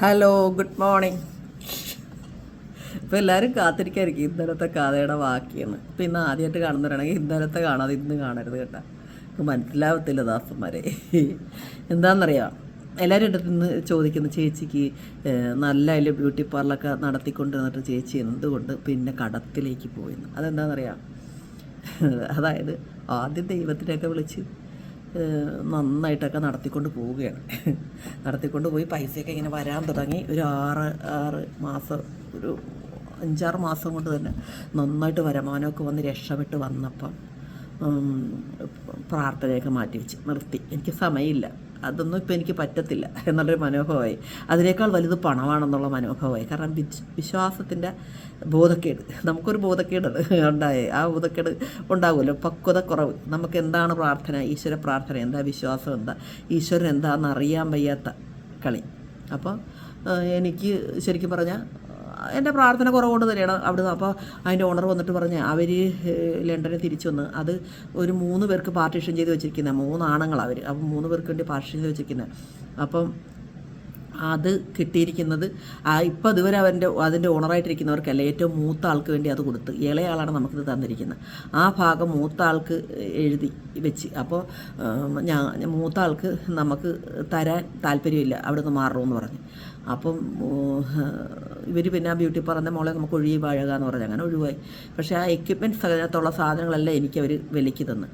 Hello good morning ഇപ്പോൾ എല്ലാവരും കാത്തിരിക്കായിരിക്കും. ഇന്നലത്തെ കഥയുടെ ബാക്കിയാണ് ഇപ്പം ഇന്ന് ആദ്യമായിട്ട് കാണുന്നവരാണെങ്കിൽ ഇന്നലത്തെ കാണാതെ ഇന്ന് കാണരുത് കേട്ടോ. നമുക്ക് മനസ്സിലാവത്തില്ല ദാസന്മാരെ. എന്താണെന്നറിയാം എല്ലാവരും അടുത്ത് നിന്ന് ചോദിക്കുന്നു ചേച്ചിക്ക് നല്ല അതിൽ ബ്യൂട്ടി പാർലറൊക്കെ നടത്തിക്കൊണ്ട് വന്നിട്ട് ചേച്ചി എന്തുകൊണ്ട് പിന്നെ കടത്തിലേക്ക് പോയെന്ന്? അതെന്താണെന്നറിയാം അതായത് ആദ്യം ദൈവത്തിനെയൊക്കെ വിളിച്ച് നന്നായിട്ടൊക്കെ നടത്തിക്കൊണ്ട് പോവുകയാണ്. നടത്തിക്കൊണ്ട് പോയി പൈസയൊക്കെ ഇങ്ങനെ വരാൻ തുടങ്ങി. ഒരു ആറ് ആറ് മാസം ഒരു അഞ്ചാറ് മാസം കൊണ്ട് തന്നെ നന്നായിട്ട് വരുമാനമൊക്കെ വന്ന് രക്ഷപ്പെട്ട് വന്നപ്പം പ്രാർത്ഥനയൊക്കെ മാറ്റി വെച്ച് നിർത്തി. എനിക്ക് സമയമില്ല. അതൊന്നും ഇപ്പം എനിക്ക് പറ്റത്തില്ല എന്നുള്ളൊരു മനോഭാവമായി. അതിനേക്കാൾ വലുത് പണമാണെന്നുള്ള മനോഭാവമായി. കാരണം വിശ് വിശ്വാസത്തിന്റെ ബോധക്കേട്. നമുക്കൊരു ബോധക്കേട് ഉണ്ടായി. ആ ബോധക്കേട് ഉണ്ടാകുമല്ലോ പക്വത കുറവ്. നമുക്ക് എന്താണ് പ്രാർത്ഥന? ഈശ്വര പ്രാർത്ഥന എന്താ? വിശ്വാസം എന്താ? ഈശ്വരൻ എന്താണെന്ന് അറിയാൻ വയ്യാത്ത കളി. അപ്പോൾ എനിക്ക് ശരിക്കും പറഞ്ഞാൽ എന്റെ പ്രാർത്ഥന കുറവുകൊണ്ട് തന്നെയാണ് അവിടുന്ന്. അപ്പോൾ അതിന്റെ ഓണർ വന്നിട്ട് പറഞ്ഞ് അവർ ലണ്ടനിൽ തിരിച്ചു വന്ന്. അത് ഒരു മൂന്ന് പേർക്ക് പാർട്ടീഷൻ ചെയ്ത് വെച്ചിരിക്കുന്നത് മൂന്നാണുങ്ങളാണ് അവർ അപ്പം മൂന്ന് പേർക്ക് വേണ്ടി പാർട്ടീഷൻ ചെയ്ത് വെച്ചിരിക്കുന്നത് അപ്പം അത് കിട്ടിയിരിക്കുന്നത്. ഇപ്പോൾ ഇപ്പം ഇതുവരെ അവന്റെ അതിന്റെ ഓണറായിട്ടിരിക്കുന്നവർക്കല്ല ഏറ്റവും മൂത്ത ആൾക്ക് വേണ്ടി അത് കൊടുത്ത്. ഇളയാളാണ് നമുക്കിത് തന്നിരിക്കുന്നത്. ആ ഭാഗം മൂത്ത ആൾക്ക് എഴുതി വെച്ച്. അപ്പോൾ ഞാൻ മൂത്ത ആൾക്ക് നമുക്ക് തരാൻ താല്പര്യമില്ല. അവിടെ നിന്ന് മാറണമെന്ന് പറഞ്ഞു. അപ്പം ഇവർ പിന്നെ ആ ബ്യൂട്ടി പറഞ്ഞ മോളെ നമുക്ക് ഒഴിവ് വാഴുക എന്ന് പറഞ്ഞു. അങ്ങനെ ഒഴിവായി പക്ഷേ ആ എക്യുപ്മെന്റ്സ് അതിനകത്തുള്ള സാധനങ്ങളെല്ലാം എനിക്കവർ വിലയ്ക്ക് തന്നു.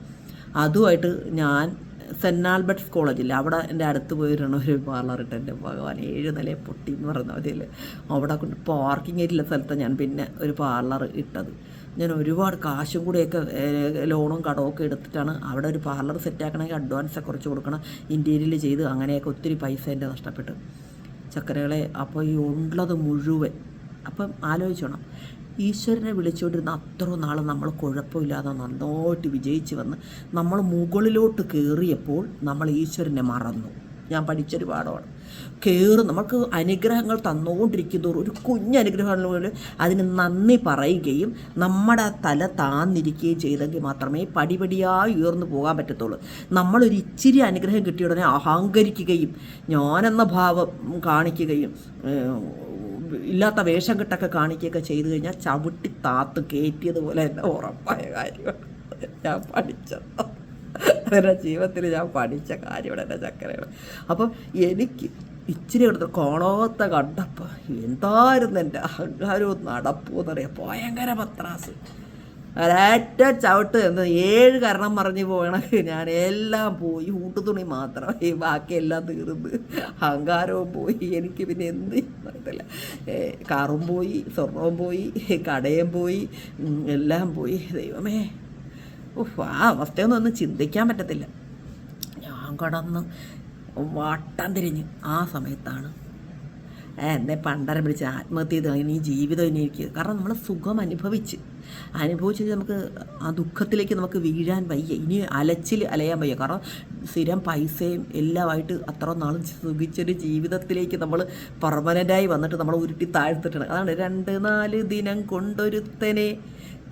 അതുമായിട്ട് ഞാൻ സെന്റ് ആൽബർട്ട്സ് കോളേജിൽ അവിടെ എന്റെ അടുത്ത് പോയിരുന്ന ഒരു പാർലർ ഇട്ട് എന്റെ ഭഗവാൻ ഏഴ് നിലയെ പൊട്ടി എന്ന് പറയുന്ന അതിൽ അവിടെ കൊണ്ട് പാർക്കിംഗ് ഏരിയ സ്ഥലത്താണ് ഞാൻ പിന്നെ ഒരു പാർലർ ഇട്ടത്. ഞാൻ ഒരുപാട് കാശും കൂടിയൊക്കെ ലോണും ലോണും കടമൊക്കെ എടുത്തിട്ടാണ് അവിടെ ഒരു പാർലർ സെറ്റാക്കണമെങ്കിൽ അഡ്വാൻസ് കുറച്ച് കൊടുക്കണം. ഇന്റീരിയൽ ചെയ്ത് അങ്ങനെയൊക്കെ ഒത്തിരി പൈസ എന്റെ നഷ്ടപ്പെട്ടു. ചക്കരകളെ അപ്പോൾ ഈ ഉള്ളത് മുഴുവൻ അപ്പം ആലോചിച്ചോണം. ഈശ്വരനെ വിളിച്ചുകൊണ്ടിരുന്ന അത്ര നാൾ നമ്മൾ കുഴപ്പമില്ലാതെ നന്നായിട്ട് വിജയിച്ച് വന്ന് നമ്മൾ മുകളിലോട്ട് കയറിയപ്പോൾ നമ്മൾ ഈശ്വരനെ മറന്നു. ഞാൻ പഠിച്ചൊരു പാഠമാണ്. കയറും നമുക്ക് അനുഗ്രഹങ്ങൾ തന്നുകൊണ്ടിരിക്കുന്നതോറും ഒരു കുഞ്ഞ് അനുഗ്രഹങ്ങൾ പോലും അതിന് നന്ദി പറയുകയും നമ്മുടെ തല താന്നിരിക്കുകയും ചെയ്തെങ്കിൽ മാത്രമേ പടിപടിയായി ഉയർന്നു പോകാൻ പറ്റത്തുള്ളൂ. നമ്മളൊരു ഇച്ചിരി അനുഗ്രഹം കിട്ടിയ ഉടനെ അഹങ്കരിക്കുകയും ഞാനെന്ന ഭാവം കാണിക്കുകയും ഇല്ലാത്ത വേഷം കെട്ടൊക്കെ കാണിക്കുകയൊക്കെ ചെയ്തു കഴിഞ്ഞാൽ ചവിട്ടി താത്ത് കയറ്റിയതുപോലെ തന്നെ ഉറപ്പായ കാര്യമാണ്. ഞാൻ പഠിച്ചത്. അതെന്റെ ജീവിതത്തിൽ ഞാൻ പഠിച്ച കാര്യമാണ് എന്റെ ചക്കരയാണ്. അപ്പം എനിക്ക് ഇച്ചിരി എടുത്ത് കോണോത്ത കണ്ടപ്പോൾ എന്തായിരുന്നു എന്റെ അഹങ്കാരവും നടപ്പും എന്നറിയാം. ഭയങ്കര പത്രാസ്. ഒരൊറ്റ ചവിട്ട് എന്ന് ഏഴ് കരണം പറഞ്ഞു പോകണക്ക് ഞാൻ എല്ലാം പോയി ഊട്ടുതുണി ഈ ബാക്കിയെല്ലാം തീർന്ന്. അഹങ്കാരവും പോയി എനിക്ക് പിന്നെ എന്ത് അറിയത്തില്ല. ഏ, കാറും പോയി സ്വർണവും പോയി കടയും പോയി എല്ലാം പോയി. ദൈവമേ. ഉഫ് ആ അവസ്ഥയൊന്നും ഒന്നും ചിന്തിക്കാൻ പറ്റത്തില്ല. ഞാൻ കടന്ന് വട്ടം തിരിഞ്ഞ് ആ സമയത്താണ് എന്നെ പണ്ടര പിടിച്ച് ആത്മഹത്യ ചെയ്ത് ഇനി ജീവിതം ഇനി എനിക്ക് കാരണം നമ്മൾ സുഖം അനുഭവിച്ച്. അനുഭവിച്ച് നമുക്ക് ആ ദുഃഖത്തിലേക്ക് നമുക്ക് വീഴാൻ വയ്യ. ഇനി അലച്ചിൽ അലയാൻ വയ്യ. കാരണം സ്ഥിരം പൈസയും എല്ലാമായിട്ട് അത്ര നാളും സുഖിച്ചൊരു ജീവിതത്തിലേക്ക് നമ്മൾ പെർമനന്റായി വന്നിട്ട് നമ്മൾ ഉരുട്ടി താഴ്ത്തിട്ടാണ് അതാണ് രണ്ട് നാല് ദിനം കൊണ്ടൊരുത്തനെ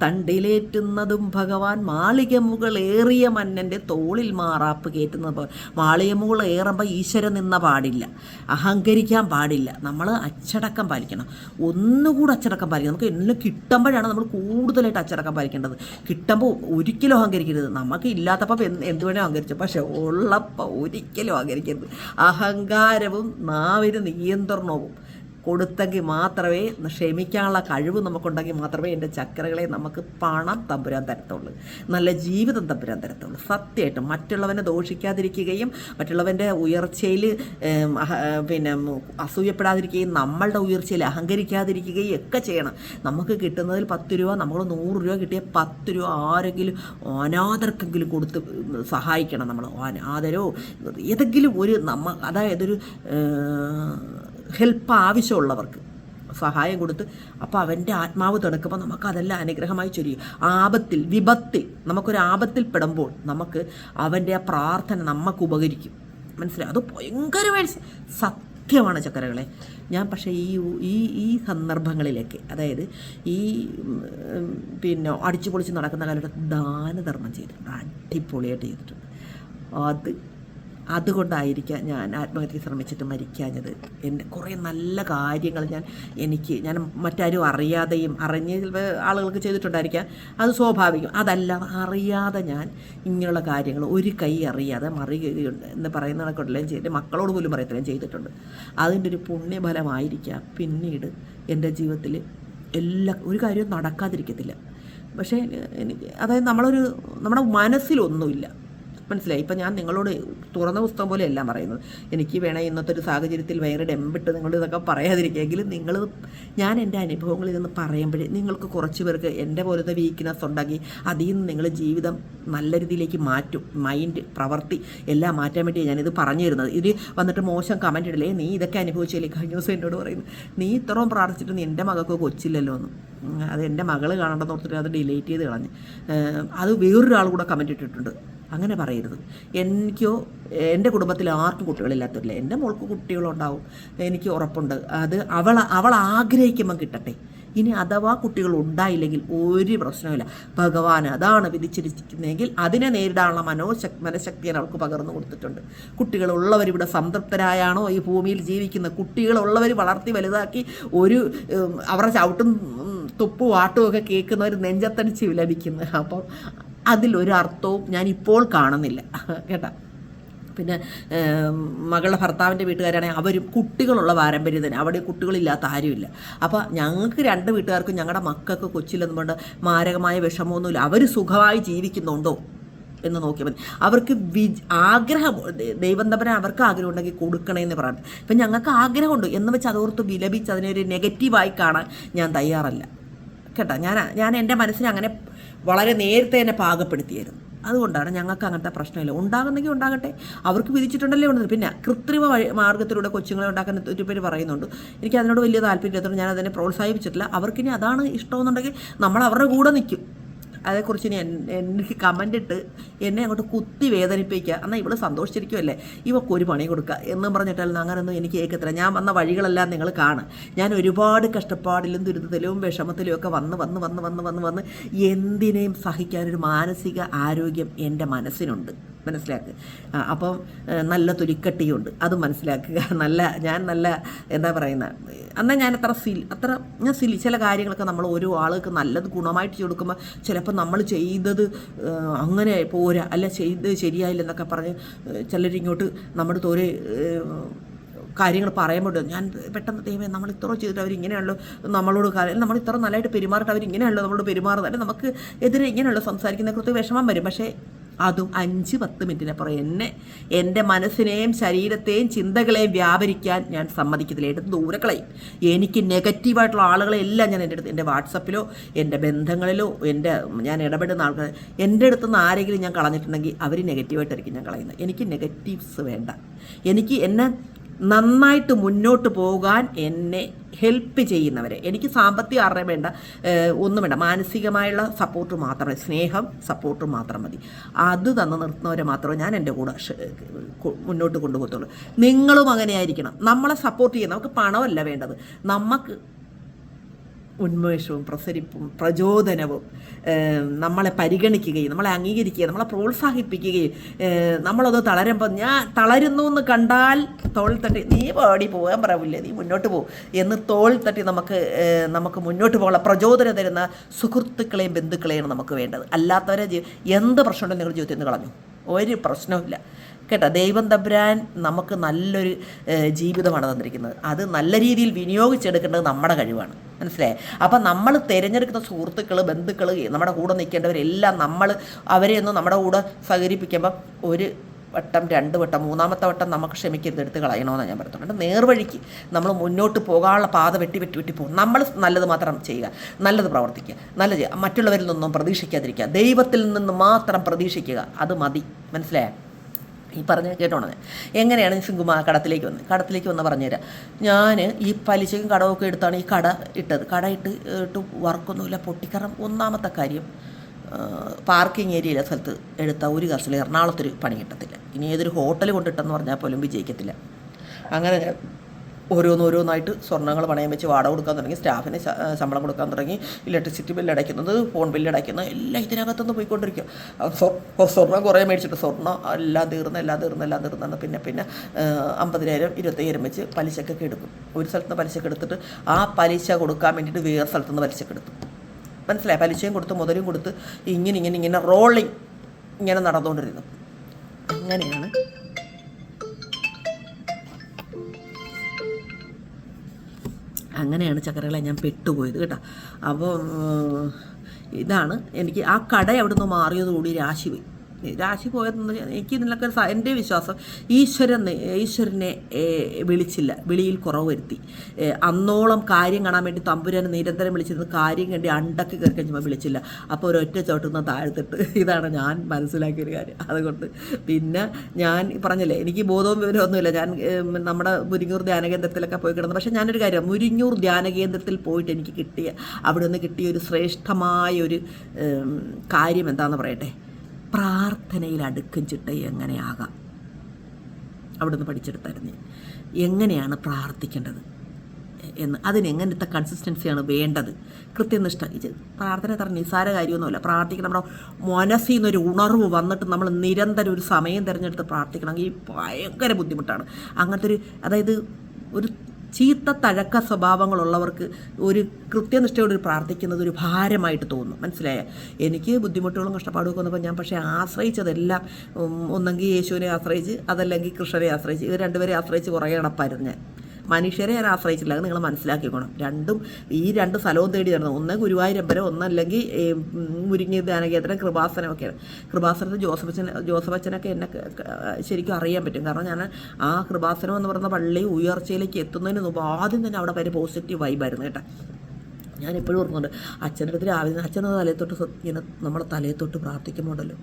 തണ്ടിലേറ്റുന്നതും ഭഗവാൻ മാളികമുകൾ ഏറിയ മന്നന്റെ തോളിൽ മാറാപ്പ് കയറ്റുന്നത് പോലെ. മാളികമുകൾ ഏറുമ്പോൾ ഈശ്വരൻ നിന്ന പാടില്ല. അഹങ്കരിക്കാൻ പാടില്ല. നമ്മൾ അച്ചടക്കം പാലിക്കണം. ഒന്നുകൂടെ അച്ചടക്കം പാലിക്കണം. നമുക്ക് എല്ലാം കിട്ടുമ്പോഴാണ് നമ്മൾ കൂടുതലായിട്ട് അച്ചടക്കം പാലിക്കേണ്ടത്. കിട്ടുമ്പോൾ ഒരിക്കലും അഹങ്കരിക്കരുത്. നമുക്ക് ഇല്ലാത്തപ്പോൾ എന്ത് വേണേ അഹങ്കരിച്ചു. പക്ഷേ ഉള്ളപ്പോൾ ഒരിക്കലും അഹങ്കരിക്കരുത്. അഹങ്കാരവും നാവിന് നിയന്ത്രണവും. കൊടുത്തെങ്കിൽ മാത്രമേ ക്ഷമിക്കാനുള്ള കഴിവ് നമുക്കുണ്ടെങ്കിൽ മാത്രമേ എന്റെ ചക്രകളെ നമുക്ക് പണം തമ്പുരാൻ തരത്തുള്ളൂ. നല്ല ജീവിതം തമ്പുരാൻ തരത്തുള്ളൂ. സത്യമായിട്ടും മറ്റുള്ളവനെ ദോഷിക്കാതിരിക്കുകയും മറ്റുള്ളവന്റെ ഉയർച്ചയിൽ പിന്നെ അസൂയപ്പെടാതിരിക്കുകയും നമ്മളുടെ ഉയർച്ചയിൽ അഹങ്കരിക്കാതിരിക്കുകയും ഒക്കെ ചെയ്യണം. നമുക്ക് കിട്ടുന്നതിൽ പത്ത് രൂപ നമ്മൾ നൂറ് രൂപ കിട്ടിയ പത്ത് രൂപ ആരെങ്കിലും അനാഥർക്കെങ്കിലും കൊടുത്ത് സഹായിക്കണം നമ്മൾ. അനാഥരോ ഏതെങ്കിലും ഒരു നമ്മ അതായത് ഒരു ഹെൽപ്പ് ആവശ്യമുള്ളവർക്ക് സഹായം കൊടുത്ത് അപ്പോൾ അവന്റെ ആത്മാവ് തണുക്കുമ്പോൾ നമുക്ക് അതെല്ലാം അനുഗ്രഹമായി ചൊരിയും. ആപത്തിൽ വിപത്തിൽ നമുക്കൊരു ആപത്തിൽ പെടുമ്പോൾ നമുക്ക് അവന്റെ ആ പ്രാർത്ഥന നമുക്ക് ഉപകരിക്കും. മനസ്സിലായി? അത് ഭയങ്കരമായി സത്യമാണ് ചക്കരകളെ. ഞാൻ പക്ഷേ ഈ ഈ ഈ സന്ദർഭങ്ങളിലൊക്കെ അതായത് ഈ പിന്നെ അടിച്ചു പൊളിച്ച് നടക്കുന്ന കാലത്ത് ദാനധർമ്മം ചെയ്തിട്ടുണ്ട്. അടിപൊളിയായിട്ട് ചെയ്തിട്ടുണ്ട്. അത് അതുകൊണ്ടായിരിക്കാം ഞാൻ ആത്മഹത്യക്ക് ശ്രമിച്ചിട്ട് മരിക്കാഞ്ഞത്. എന്റെ കുറേ നല്ല കാര്യങ്ങൾ ഞാൻ എനിക്ക് ഞാൻ മറ്റാരും അറിയാതെയും അറിഞ്ഞ ആളുകൾക്ക് ചെയ്തിട്ടുണ്ടായിരിക്കാം. അത് സ്വാഭാവികം. അതല്ല അറിയാതെ ഞാൻ ഇങ്ങനെയുള്ള കാര്യങ്ങൾ ഒരു കൈ അറിയാതെ മറിയുകയുണ്ട് എന്ന് പറയുന്ന കണക്കുണ്ടെല്ലാം. ചെയ്തിട്ട് മക്കളോട് പോലും പറയത്തില്ല ചെയ്തിട്ടുണ്ട്. അതിന്റെ ഒരു പുണ്യഫലമായിരിക്കാം പിന്നീട് എന്റെ ജീവിതത്തിൽ എല്ലാ ഒരു കാര്യവും നടക്കാതിരിക്കത്തില്ല. പക്ഷേ എനിക്ക് അതായത് നമ്മളൊരു നമ്മുടെ മനസ്സിലൊന്നുമില്ല. മനസ്സിലായി? ഇപ്പം ഞാൻ നിങ്ങളോട് തുറന്ന പുസ്തകം പോലെ എല്ലാം പറയുന്നത്. എനിക്ക് വേണേൽ ഇന്നത്തെ ഒരു സാഹചര്യത്തിൽ ഭയങ്കര ഡെമ്പിട്ട് നിങ്ങൾ ഇതൊക്കെ പറയാതിരിക്കുമെങ്കിലും നിങ്ങൾ ഞാൻ എന്റെ അനുഭവങ്ങളിൽ നിന്ന് പറയുമ്പോഴേ നിങ്ങൾക്ക് കുറച്ച് പേർക്ക് എന്റെ പോലത്തെ വീക്ക്നെസ് ഉണ്ടാക്കി അതിൽ നിന്ന് നിങ്ങൾ ജീവിതം നല്ല രീതിയിലേക്ക് മാറ്റും. മൈൻഡ് പ്രവൃത്തി എല്ലാം മാറ്റാൻ വേണ്ടി ഞാനിത് പറഞ്ഞു തരുന്നത്. ഇത് വന്നിട്ട് മോശം കമന്റ് ഇടലേ നീ ഇതൊക്കെ അനുഭവിച്ചില്ലേ? കഴിഞ്ഞ ദിവസം എന്നോട് പറയുന്നു. നീ ഇത്രയും പ്രാർത്ഥിച്ചിട്ട് നീ എന്റെ മകൾക്ക് കൊച്ചില്ലല്ലോ എന്ന്. അത് എന്റെ മകൾ കാണണ്ടെന്ന് ഓർത്തിട്ട് അത് ഡിലീറ്റ് ചെയ്ത് കളഞ്ഞ്. അത് വേറൊരാൾ കൂടെ കമന്റ് ഇട്ടിട്ടുണ്ട്. അങ്ങനെ പറയരുത്. എനിക്കോ എന്റെ കുടുംബത്തിൽ ആർക്കും കുട്ടികളില്ലാത്തവരില്ല. എന്റെ മോൾക്ക് കുട്ടികളുണ്ടാവും. എനിക്ക് ഉറപ്പുണ്ട്. അത് അവൾ അവൾ ആഗ്രഹിക്കുമ്പം കിട്ടട്ടെ. ഇനി അഥവാ കുട്ടികൾ ഉണ്ടായില്ലെങ്കിൽ ഒരു പ്രശ്നവുമില്ല. ഭഗവാൻ അതാണ് വിധിച്ചിരിക്കുന്നതെങ്കിൽ അതിനെ നേരിടാനുള്ള മനോശക് മനഃശക്തിയാണ് അവൾക്ക് പകർന്നു കൊടുത്തിട്ടുണ്ട്. കുട്ടികളുള്ളവർ ഇവിടെ സംതൃപ്തരായാണോ? ഈ ഭൂമിയിൽ ജീവിക്കുന്ന കുട്ടികളുള്ളവർ വളർത്തി വലുതാക്കി ഒരു അവരുടെ ചവിട്ടും തുപ്പും ആട്ടും ഒക്കെ കേൾക്കുന്നവർ നെഞ്ചത്തടിച്ച് വിലപിക്കുന്നത് അപ്പം അതിലൊരു അർത്ഥവും ഞാൻ ഇപ്പോൾ കാണുന്നില്ല. കേട്ടാ? പിന്നെ മകളുടെ ഭർത്താവിന്റെ വീട്ടുകാരാണെങ്കിൽ അവരും കുട്ടികളുള്ള പാരമ്പര്യം തന്നെ. അവിടെ കുട്ടികളില്ലാത്ത ആരുമില്ല. അപ്പോൾ ഞങ്ങൾക്ക് രണ്ട് വീട്ടുകാർക്കും ഞങ്ങളുടെ മക്കൾക്ക് കൊച്ചിലെന്നും കൊണ്ട് മാരകമായ വിഷമമൊന്നുമില്ല. അവർ സുഖമായി ജീവിക്കുന്നുണ്ടോ എന്ന് നോക്കിയാൽ മതി. അവർക്ക് വി ആഗ്രഹം ദൈവം അവർക്ക് ആഗ്രഹം ഉണ്ടെങ്കിൽ കൊടുക്കണമെന്ന് പറഞ്ഞു ഇപ്പം ഞങ്ങൾക്ക് ആഗ്രഹമുണ്ട്. എന്ന് വെച്ച് അതോർത്ത് വിലപിച്ച് അതിനൊരു നെഗറ്റീവായി കാണാൻ ഞാൻ തയ്യാറല്ല. കേട്ടോ? ഞാൻ ഞാൻ എന്റെ മനസ്സിനെ അങ്ങനെ വളരെ നേരത്തെ തന്നെ പാകപ്പെടുത്തിയായിരുന്നു. അതുകൊണ്ടാണ് ഞങ്ങൾക്ക് അങ്ങനത്തെ പ്രശ്നമില്ല. ഉണ്ടാകുന്നെങ്കിൽ ഉണ്ടാകട്ടെ. അവർക്ക് വിധിച്ചിട്ടുണ്ടല്ലേ ഉണ്ടത് പിന്നെ കൃത്രിമ വഴി മാർഗത്തിലൂടെ കൊച്ചുങ്ങളെ ഉണ്ടാക്കാൻ ഒത്തിരി പേര് പറയുന്നുണ്ട്. എനിക്ക് അതിനോട് വലിയ താല്പര്യത്തോടെ ഞാൻ അതിനെ പ്രോത്സാഹിപ്പിച്ചിട്ടില്ല. അവർക്കിനി അതാണ് ഇഷ്ടമെന്നുണ്ടെങ്കിൽ നമ്മൾ അവരുടെ കൂടെ നിൽക്കും. അതേക്കുറിച്ച് ഇനി എനിക്ക് കമന്റ് ഇട്ട് എന്നെ അങ്ങോട്ട് കുത്തി വേദനിപ്പിക്കുക. എന്നാൽ ഇവിടെ സന്തോഷിച്ചിരിക്കുമല്ലേ ഇവക്ക് ഒരു പണി കൊടുക്കുക എന്നും പറഞ്ഞിട്ടല്ല അങ്ങനെയൊന്നും എനിക്ക് കേൾക്കത്തില്ല ഞാൻ വന്ന വഴികളെല്ലാം നിങ്ങൾ കാണും. ഞാൻ ഒരുപാട് കഷ്ടപ്പാടിലും ദുരിതത്തിലും വിഷമത്തിലും ഒക്കെ വന്ന് വന്ന് വന്ന് വന്ന് വന്ന് വന്ന് എന്തിനേയും സഹിക്കാനൊരു മാനസിക ആരോഗ്യം എന്റെ മനസ്സിനുണ്ട്. മനസ്സിലാക്കുക അപ്പോൾ അപ്പം നല്ല തൊലിക്കട്ടിയുണ്ട് അത് മനസ്സിലാക്കുക. നല്ല ഞാൻ നല്ല എന്താ പറയുന്ന എന്നാൽ ഞാൻ അത്ര സിൽ അത്ര ഞാൻ സിലി ചില കാര്യങ്ങളൊക്കെ നമ്മൾ ഓരോ ആൾക്ക് നല്ലത് ഗുണമായിട്ട് കൊടുക്കുമ്പോൾ ചിലപ്പോൾ നമ്മൾ ചെയ്തത് അങ്ങനെ പോരാ അല്ല ചെയ്ത് ശരിയായില്ലെന്നൊക്കെ പറഞ്ഞ് ഏ, ചിലരിങ്ങോട്ട് നമ്മുടെ തോരെ കാര്യങ്ങൾ പറയുമ്പോൾ ഞാൻ പെട്ടെന്ന് ദൈവമേ നമ്മൾ ഇത്ര ചെയ്തിട്ട് അവരിങ്ങനെയാണല്ലോ നമ്മളോട് കാര്യം നമ്മൾ ഇത്ര നല്ലതായിട്ട് പെരുമാറിയിട്ട് അവരിങ്ങനെയാണല്ലോ നമ്മളോട് പെരുമാറുന്നത്. അല്ലെങ്കിൽ നമുക്ക് എതിരെ ഇങ്ങനെയുള്ള സംസാരിക്കുന്ന കുറിച്ച് വിഷമം വരും. പക്ഷേ അതും അഞ്ച് പത്ത് മിനിറ്റിനപ്പുറം എന്നെ എന്റെ മനസ്സിനെയും ശരീരത്തെയും ചിന്തകളെയും വ്യാപരിക്കാൻ ഞാൻ സമ്മതിക്കത്തില്ല. എടുത്ത് ദൂരെ കളയും. എനിക്ക് നെഗറ്റീവായിട്ടുള്ള ആളുകളെ എല്ലാം ഞാൻ എന്റെ അടുത്ത് എന്റെ വാട്സപ്പിലോ എന്റെ ബന്ധങ്ങളിലോ എന്റെ ഞാൻ ഇടപെടുന്ന ആൾക്കാർ എന്റെ അടുത്ത് നിന്ന് ആരെങ്കിലും ഞാൻ കളഞ്ഞിട്ടുണ്ടെങ്കിൽ അവർ നെഗറ്റീവായിട്ടായിരിക്കും ഞാൻ കളയുന്നത്. എനിക്ക് നെഗറ്റീവ്സ് വേണ്ട. എനിക്ക് എന്നെ നന്നായിട്ട് മുന്നോട്ട് പോകാൻ എന്നെ ഹെൽപ്പ് ചെയ്യുന്നവരെ. എനിക്ക് സാമ്പത്തിക അറിയാൻ വേണ്ട ഒന്നും വേണ്ട. മാനസികമായുള്ള സപ്പോർട്ട് മാത്രം സ്നേഹം സപ്പോർട്ട് മാത്രം മതി. അത് തന്ന് നിർത്തുന്നവരെ മാത്രമേ ഞാൻ എന്റെ കൂടെ മുന്നോട്ട് കൊണ്ടുപോകത്തുള്ളൂ. നിങ്ങളും അങ്ങനെ ആയിരിക്കണം നമ്മളെ സപ്പോർട്ട് ചെയ്യുന്ന നമുക്ക് പണമല്ല വേണ്ടത്. നമുക്ക് ഉന്മേഷവും പ്രസരിപ്പും പ്രചോദനവും നമ്മളെ പരിഗണിക്കുകയും നമ്മളെ അംഗീകരിക്കുകയും നമ്മളെ പ്രോത്സാഹിപ്പിക്കുകയും നമ്മളത് തളരുമ്പോൾ ഞാൻ തളരുന്നു എന്ന് കണ്ടാൽ തോൾ തട്ടി നീ പാടി പോകാൻ പറയില്ല നീ മുന്നോട്ട് പോകും എന്ന് തോൾ തട്ടി നമുക്ക് നമുക്ക് മുന്നോട്ട് പോകാനുള്ള പ്രചോദനം തരുന്ന സുഹൃത്തുക്കളെയും ബന്ധുക്കളെയാണ് നമുക്ക് വേണ്ടത്. അല്ലാത്തവരെ എന്ത് പ്രശ്നമുണ്ടെങ്കിലും നിങ്ങൾ ജീവിതത്തിൽ നിന്ന് കളഞ്ഞു. ഒരു പ്രശ്നവുമില്ല. കേട്ടോ ദൈവം തമ്പുരാൻ നമുക്ക് നല്ലൊരു ജീവിതമാണ് തന്നിരിക്കുന്നത്. അത് നല്ല രീതിയിൽ വിനിയോഗിച്ചെടുക്കേണ്ടത് നമ്മുടെ കഴിവാണ്. മനസ്സിലായേ? അപ്പം നമ്മൾ തിരഞ്ഞെടുക്കുന്ന സുഹൃത്തുക്കൾ ബന്ധുക്കൾ നമ്മുടെ കൂടെ നിൽക്കേണ്ടവരെല്ലാം നമ്മൾ അവരെ ഒന്ന് നമ്മുടെ കൂടെ സഹകരിപ്പിക്കുമ്പം ഒരു വട്ടം രണ്ട് വട്ടം മൂന്നാമത്തെ വട്ടം നമുക്ക് ക്ഷമിക്കരുത് എടുത്ത് കളയണമെന്നാണ് ഞാൻ പറയുന്നത് നേർവഴിക്ക് നമ്മൾ മുന്നോട്ട് പോകാനുള്ള പാത വെട്ടി വെട്ടി വെട്ടി പോകും. നമ്മൾ നല്ലത് മാത്രം ചെയ്യുക നല്ലത് പ്രവർത്തിക്കുക നല്ല മറ്റുള്ളവരിൽ നിന്നും പ്രതീക്ഷിക്കാതിരിക്കുക. ദൈവത്തിൽ നിന്ന് മാത്രം പ്രതീക്ഷിക്കുക. അത് മതി. മനസ്സിലായോ? ഈ പറഞ്ഞ കേട്ടോണത്. എങ്ങനെയാണ് സിംഗുമ കടത്തിലേക്ക് വന്ന് കടത്തിലേക്ക് വന്ന് പറഞ്ഞുതരാം. ഞാൻ ഈ പലിശയും കടമൊക്കെ എടുത്താണ് ഈ കട ഇട്ടത്. കട ഇട്ട് ഇട്ട് വർക്കൊന്നുമില്ല പൊട്ടിക്കറം ഒന്നാമത്തെ കാര്യം പാർക്കിംഗ് ഏരിയയിലെ സ്ഥലത്ത് എടുത്ത ഒരു കർഷകർ എറണാകുളത്തൊരു പണി കിട്ടത്തില്ല. ഇനി ഏതൊരു ഹോട്ടൽ കൊണ്ടിട്ടെന്ന് പറഞ്ഞാൽ പോലും വിജയിക്കത്തില്ല. അങ്ങനെ ഓരോന്നോരോന്നായിട്ട് സ്വർണങ്ങൾ പണയം വെച്ച് വാടക കൊടുക്കാൻ തുടങ്ങി സ്റ്റാഫിന് ശമ്പളം കൊടുക്കാൻ തുടങ്ങി ഇലക്ട്രിസിറ്റി ബില്ല് അടയ്ക്കുന്നത് ഫോൺ ബില്ല് അടയ്ക്കുന്നത് എല്ലാം ഇതിനകത്തുനിന്ന് പോയിക്കൊണ്ടിരിക്കും. ആ, സ്വ- കൊ- സ്വർണം കുറേ മേടിച്ചിട്ട് സ്വർണം എല്ലാം തീർന്ന് എല്ലാം തീർന്ന് എല്ലാം തീർന്നാണ് പിന്നെ പിന്നെ അമ്പതിനായിരം ഇരുപത്തയ്യായിരം വെച്ച് പലിശക്കൊക്കെ എടുക്കും. ഒരു സ്ഥലത്ത് നിന്ന് പലിശക്ക് എടുത്തിട്ട് ആ പലിശ കൊടുക്കാൻ വേണ്ടിയിട്ട് വേറെ സ്ഥലത്ത് നിന്ന് പലിശക്ക് എടുത്തു മനസ്സിലായി? പലിശയും കൊടുത്ത് മുതലും കൊടുത്ത് ഇങ്ങനെ ഇങ്ങനെ ഇങ്ങനെ റോളിങ് ഇങ്ങനെ നടന്നുകൊണ്ടിരുന്നു. അങ്ങനെയാണ് അങ്ങനെയാണ് ചക്കരകളെ ഞാൻ പെട്ടുപോയത് കേട്ടോ. അപ്പോൾ ഇതാണ് എനിക്ക് ആ കട അവിടെ നിന്ന് മാറിയതോടുകൂടി രാശി പോയി. രാശി പോയതെന്ന് എനിക്ക് ഇതിനൊക്കെ എന്റെ വിശ്വാസം ഈശ്വരൻ ഈശ്വരനെ വിളിച്ചില്ല. വിളിയിൽ കുറവ് വരുത്തി. അന്നോളം കാര്യം കാണാൻ വേണ്ടി തമ്പുരാനെ നിരന്തരം വിളിച്ചിരുന്നു കാര്യം കണ്ടി അണ്ടക്ക് കയറി വിളിച്ചില്ല. അപ്പോൾ ഒരു ഒരൊറ്റ ചോട്ടുന്ന താഴ്ത്തിട്ട്. ഇതാണ് ഞാൻ മനസ്സിലാക്കിയൊരു കാര്യം. അതുകൊണ്ട് പിന്നെ ഞാൻ പറഞ്ഞില്ലേ എനിക്ക് ബോധവും വിവരമൊന്നുമില്ല ഞാൻ നമ്മുടെ മുരിങ്ങൂർ ധ്യാന കേന്ദ്രത്തിലൊക്കെ പോയി കിടന്നു. പക്ഷേ ഞാനൊരു കാര്യം മുരിങ്ങൂർ ധ്യാന കേന്ദ്രത്തിൽ പോയിട്ട് എനിക്ക് കിട്ടിയ അവിടെ നിന്ന് കിട്ടിയ ഒരു ശ്രേഷ്ഠമായ ഒരു കാര്യം എന്താണെന്ന് പറയട്ടെ? പ്രാർത്ഥനയിൽ അടുക്കും ചിട്ട എങ്ങനെയാകാം? അവിടെ നിന്ന് പഠിച്ചെടുത്തായിരുന്നു എങ്ങനെയാണ് പ്രാർത്ഥിക്കേണ്ടത്? എന്ന് അതിന് എങ്ങനത്തെ കൺസിസ്റ്റൻസിയാണ് വേണ്ടത്? കൃത്യനിഷ്ഠ ഇത് പ്രാർത്ഥന തരണം നിസ്സാര കാര്യമൊന്നുമല്ല. പ്രാർത്ഥിക്കണം. നമ്മുടെ മനസ്സിൽ നിന്നൊരു ഉണർവ് വന്നിട്ട് നമ്മൾ നിരന്തരം ഒരു സമയം തിരഞ്ഞെടുത്ത് പ്രാർത്ഥിക്കണമെങ്കിൽ ഭയങ്കര ബുദ്ധിമുട്ടാണ്. അങ്ങനത്തെ ഒരു അതായത് ഒരു ചീത്ത തഴക്ക സ്വഭാവങ്ങളുള്ളവർക്ക് ഒരു കൃത്യനിഷ്ഠയോട് പ്രാർത്ഥിക്കുന്നത് ഒരു ഭാരമായിട്ട് തോന്നും. മനസ്സിലായ? എനിക്ക് ബുദ്ധിമുട്ടുകളും കഷ്ടപ്പാടും ഒക്കെ വന്നപ്പോൾ ഞാൻ പക്ഷേ ആശ്രയിച്ചതെല്ലാം ഒന്നെങ്കിൽ യേശുവിനെ ആശ്രയിച്ച് അതല്ലെങ്കിൽ കൃഷ്ണനെ ആശ്രയിച്ച്. ഇത് രണ്ടുപേരെ ആശ്രയിച്ച് കുറേ കിടപ്പായിരുന്നു ഞാൻ. മനുഷ്യരെ ഞാൻ ആശ്രയിച്ചില്ല അത് നിങ്ങൾ മനസ്സിലാക്കിക്കോണം. രണ്ടും ഈ രണ്ട് സ്ഥലവും തേടി നടന്നു. ഒന്ന് ഗുരുവായൂരമ്പലം ഒന്നല്ലെങ്കിൽ മുരിങ്ങി ധ്യാനകേന്ദ്രം കൃപാസനമൊക്കെയാണ്. കൃപാസനത്തിൽ ജോസഫച്ചൻ ജോസഫച്ചനൊക്കെ എന്നെ ശരിക്കും അറിയാൻ പറ്റും. കാരണം ഞാൻ ആ കൃപാസനം എന്ന് പറയുന്ന പള്ളി ഉയർച്ചയിലേക്ക് എത്തുന്നതിന് മുമ്പ് ആദ്യം തന്നെ അവിടെ വരെ പോസിറ്റീവ് വൈബായിരുന്നു കേട്ടോ. ഞാൻ എപ്പോഴും ഓർക്കുന്നുണ്ട് അച്ഛന്റെ അടുത്ത് രാവിലെ അച്ഛന്റെ തലയത്തൊട്ട് ഇങ്ങനെ നമ്മുടെ തലയത്തൊട്ട് പ്രാർത്ഥിക്കുമ്പോണ്ടല്ലോ.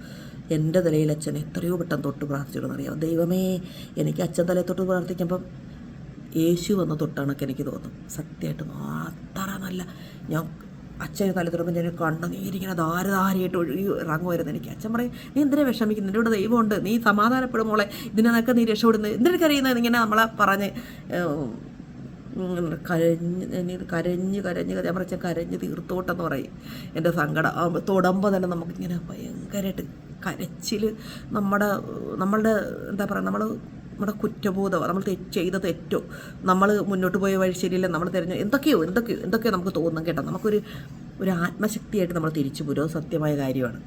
എന്റെ തലയിൽ അച്ഛൻ എത്രയോ പെട്ടെന്ന് തൊട്ട് പ്രാർത്ഥിച്ചിട്ടുണ്ടെന്നറിയാം ദൈവമേ എനിക്ക് അച്ഛൻ തലയത്തൊട്ട് പ്രാർത്ഥിക്കുമ്പം യേശു വന്ന തൊട്ടാണൊക്കെ എനിക്ക് തോന്നും സത്യമായിട്ടും അത്ര നല്ല. ഞാൻ അച്ഛനെ തലത്തിടുമ്പോൾ ഞാൻ കണ്ണുനീരിങ്ങനെ ധാരധാരയായിട്ട് ഒഴുകി ഇറങ്ങുമായിരുന്നു എനിക്ക്. അച്ഛൻ പറയും നീ എന്തിനാ വിഷമിക്കുന്നത് എന്റെ ഇവിടെ ദൈവമുണ്ട്. നീ സമാധാനപ്പെടും മോളെ. ഇതിനൊക്കെ നീ രക്ഷപ്പെടുന്നത് എന്തിനൊക്കെ അറിയുന്നത്? ഇങ്ങനെ നമ്മളെ പറഞ്ഞ് കരഞ്ഞ് കരഞ്ഞ് കരഞ്ഞ് ഞാൻ പറച്ച കരഞ്ഞ് തീർത്തോട്ടെന്ന് പറയും. എന്റെ സങ്കടം തൊടുമ്പോൾ തന്നെ നമുക്കിങ്ങനെ ഭയങ്കരമായിട്ട് കരച്ചിൽ നമ്മുടെ നമ്മളുടെ എന്താ പറയുക നമ്മൾ നമ്മുടെ കുറ്റബോധം നമ്മൾ തെറ്റ് ചെയ്ത തെറ്റോ നമ്മൾ മുന്നോട്ട് പോയ വഴി ശരിയല്ല നമ്മൾ തിരഞ്ഞു എന്തൊക്കെയോ എന്തൊക്കെയോ എന്തൊക്കെയോ നമുക്ക് തോന്നും കേട്ടോ. നമുക്കൊരു ഒരു ആത്മശക്തിയായിട്ട് നമ്മൾ തിരിച്ചു പോരും അത് സത്യമായ കാര്യമാണ്.